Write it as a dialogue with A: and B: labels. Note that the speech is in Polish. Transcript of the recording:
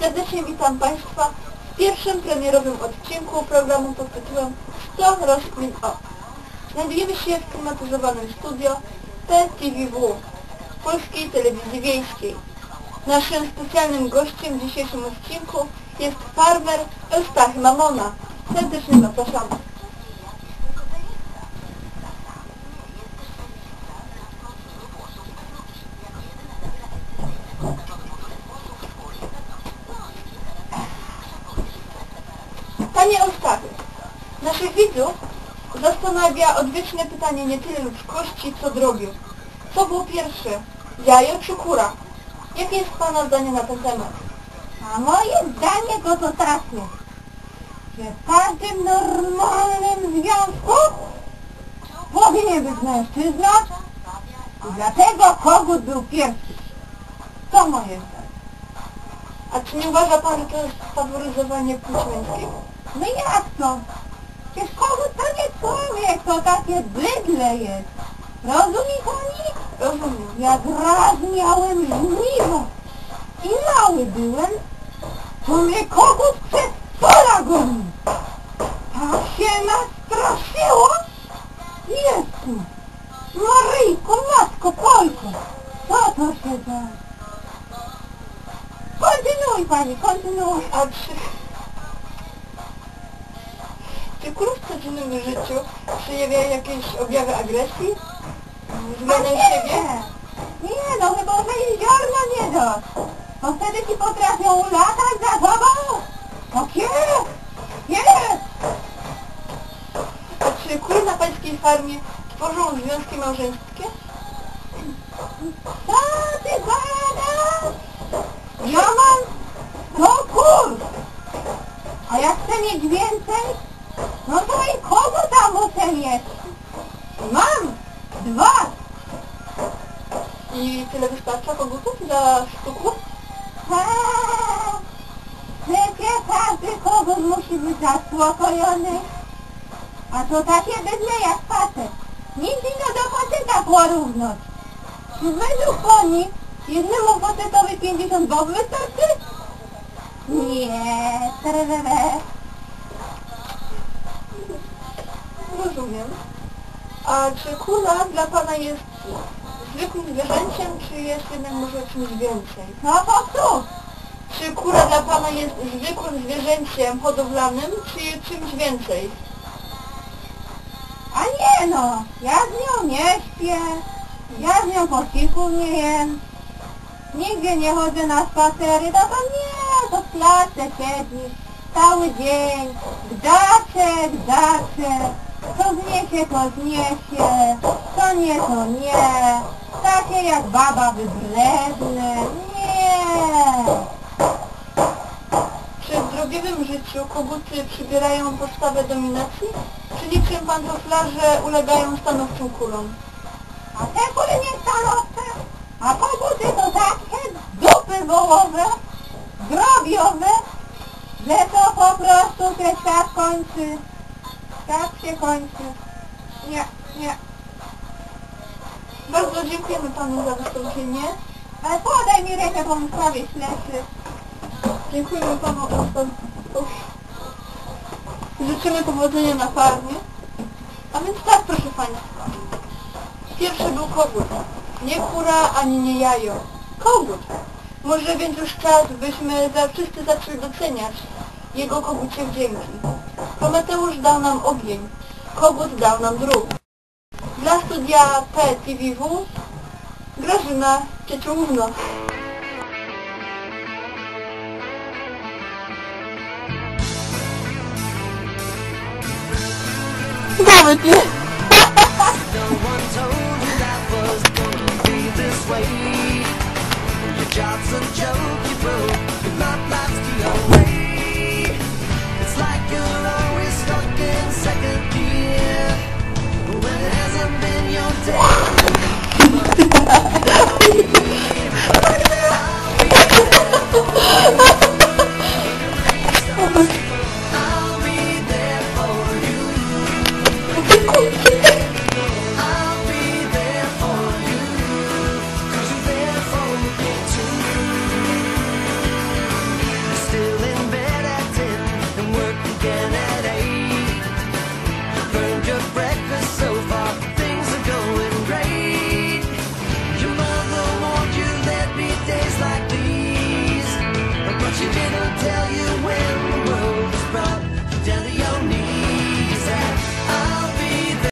A: Serdecznie witam Państwa w pierwszym premierowym odcinku programu pod tytułem 100 roślin o. Znajdujemy się w klimatyzowanym studio PTVW Polskiej Telewizji Wiejskiej. Naszym specjalnym gościem w dzisiejszym odcinku jest farmer Eustachy Mamona. Serdecznie zapraszamy. Panie Eustachy, naszych widzów zastanawia odwieczne pytanie nie tyle ludzkości, co drobiu. Co było pierwsze, jajo czy kura? Jakie jest Pana zdanie na ten temat?
B: A moje zdanie to to takie, że w każdym normalnym związku powinien być mężczyzna i dlatego kogut był pierwszy. To moje zdanie.
A: A czy nie uważa Pan, że to jest faworyzowanie płci męskiej?
B: No jak to? Przecież kogut to nie człowiek, to takie bydle jest. Rozumie pani? Jak raz miałem żniwo i mały byłem, to mnie kogut przez pola gonił. Tak się nastraszyło. Jezu, Maryjko, matko, Polko, co to się da? Kontynuuj pani, kontynuuj.
A: A czy... Czy kura w codziennym życiu przejawia jakieś objawy agresji? Względem siebie?
B: Nie, nie, no chyba, jej ziarna nie dasz. To wtedy ci potrafią latać za tobą. Tak jest, jest.
A: A czy kury na Pańskiej farmie tworzą związki małżeńskie?
B: Co ty gadasz? Ja mam sto kur. A jak chcę mieć więcej, no to i kogo tam muszę mieć? Mam dwa.
A: I tyle wystarcza kogutów dla sztuku?
B: Przecież każdy kogut musi być zaspokojony. A to takie bydle jak facet. Nic innego do faceta porówność. Czy według pani jednemu facetowi 50 bob wystarczy? Nie, treveve.
A: Rozumiem. A czy kura dla Pana jest zwykłym zwierzęciem, czy jest jednak może czymś więcej?
B: No powtórz.
A: Czy kura dla Pana jest zwykłym zwierzęciem hodowlanym, czy czymś więcej?
B: A nie no, ja z nią nie śpię, ja z nią posiłków nie jem, nigdzie nie chodzę na spacery, no to nie, to w klatce siedzi cały dzień, gdacze, gdacze, to zniesie, to zniesie, to nie, to nie, takie jak baba wybredne, nie.
A: Czy w drobiowym życiu koguty przybierają postawę dominacji, czy niczym pantoflarze ulegają stanowczym kulom?
B: A te kury nie stanowcze, a koguty to takie dupy wołowe, drobiowe, że to po prostu się świat kończy. Tak się kończy. Nie, nie.
A: Bardzo dziękujemy Panu za wystąpienie.
B: Ale podaj mi rękę, bo mi prawie śleszy.
A: Dziękujemy Panu za Życzymy powodzenia na farmie. A więc tak, proszę Państwa. Pierwszy był kogut. Nie kura, ani nie jajo. Kogut. Może więc już czas, byśmy za wszyscy zaczęli doceniać jego kogucie wdzięki. Prometeusz dał nam ogień. Kogut dał nam drób. Dla studia PTVW Grażyna Cieciołówna. Nawet nie.
C: Job's joke, you broke